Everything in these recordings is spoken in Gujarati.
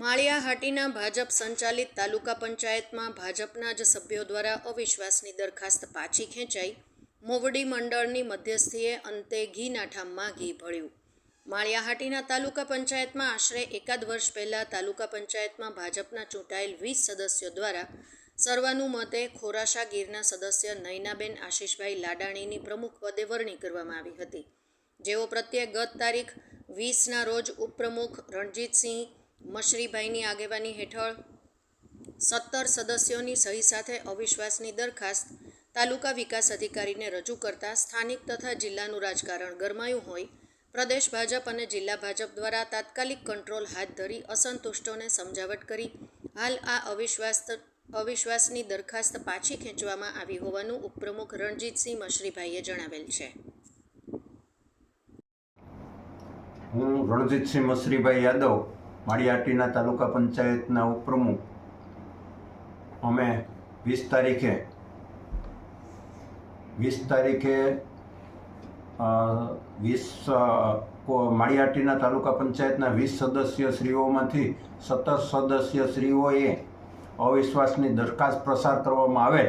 માળિયાહાટીના ભાજપ સંચાલિત તાલુકા પંચાયતમાં ભાજપના જ સભ્યો દ્વારા અવિશ્વાસની દરખાસ્ત પાછી ખેંચાઈ. મોવડી મંડળની મધ્યસ્થીએ અંતે ઘીના ઠામમાં ઘી ભળ્યું. માળિયાહાટીના તાલુકા પંચાયતમાં આશરે એકાદ વર્ષ પહેલાં તાલુકા પંચાયતમાં ભાજપના ચૂંટાયેલ વીસ સદસ્યો દ્વારા સર્વાનુમતે ખોરાશા ગીરના સદસ્ય નયનાબેન આશીષભાઈ લાડાણીની પ્રમુખ પદે વરણી કરવામાં આવી હતી. જેઓ પ્રત્યે ગત તારીખ વીસના રોજ ઉપપ્રમુખ રણજીતસિંહ મશરીભાઈની આગેવાની હેઠળ સત્તર સદસ્યોની સહી સાથે અવિશ્વાસની દરખાસ્ત તાલુકા વિકાસ અધિકારીને રજૂ કરતા સ્થાનિક તથા જિલ્લાનું રાજકારણ ગરમાયું હોય, પ્રદેશ ભાજપ અને જિલ્લા ભાજપ દ્વારા તાત્કાલિક કંટ્રોલ હાથ ધરી અસંતુષ્ટોને સમજાવટ કરી, હાલ આ અવિશ્વાસ અવિશ્વાસની દરખાસ્ત પાછી ખેંચવામાં આવી હોવાનું ઉપપ્રમુખ રણજીતસિંહ મશરીભાઈએ જણાવેલ છે. હું રણજીતસિંહ મશરીભાઈ યાદવ માળિયાટીના તાલુકા પંચાયતના ઉપપ્રમુખ. અમે વીસ તારીખે વીસ તારીખે વીસ માળિયાટીના તાલુકા પંચાયતના વીસ સદસ્ય શ્રીઓમાંથી સત્તર સદસ્ય શ્રીઓએ અવિશ્વાસની દરખાસ્ત પ્રસાર કરવામાં આવે,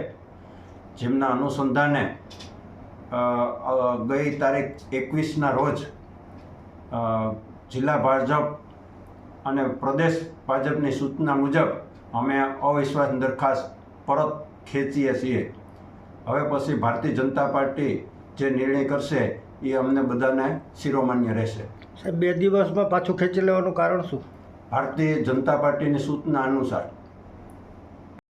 જેમના અનુસંધાને ગઈ તારીખ એકવીસના રોજ જિલ્લા ભાજપ અને પ્રદેશ ભાજપની સૂચના મુજબ અમે અવિશ્વાસ દરખાસ્ત પરત ખેંચીએ છીએ. હવે પછી ભારતીય જનતા પાર્ટી જે નિર્ણય કરશે એ અમને બધાને શિરોમાન્ય રહેશે. સાહેબ બે દિવસમાં પાછું ખેંચી લેવાનું કારણ શું? ભારતીય જનતા પાર્ટીની સૂચના અનુસાર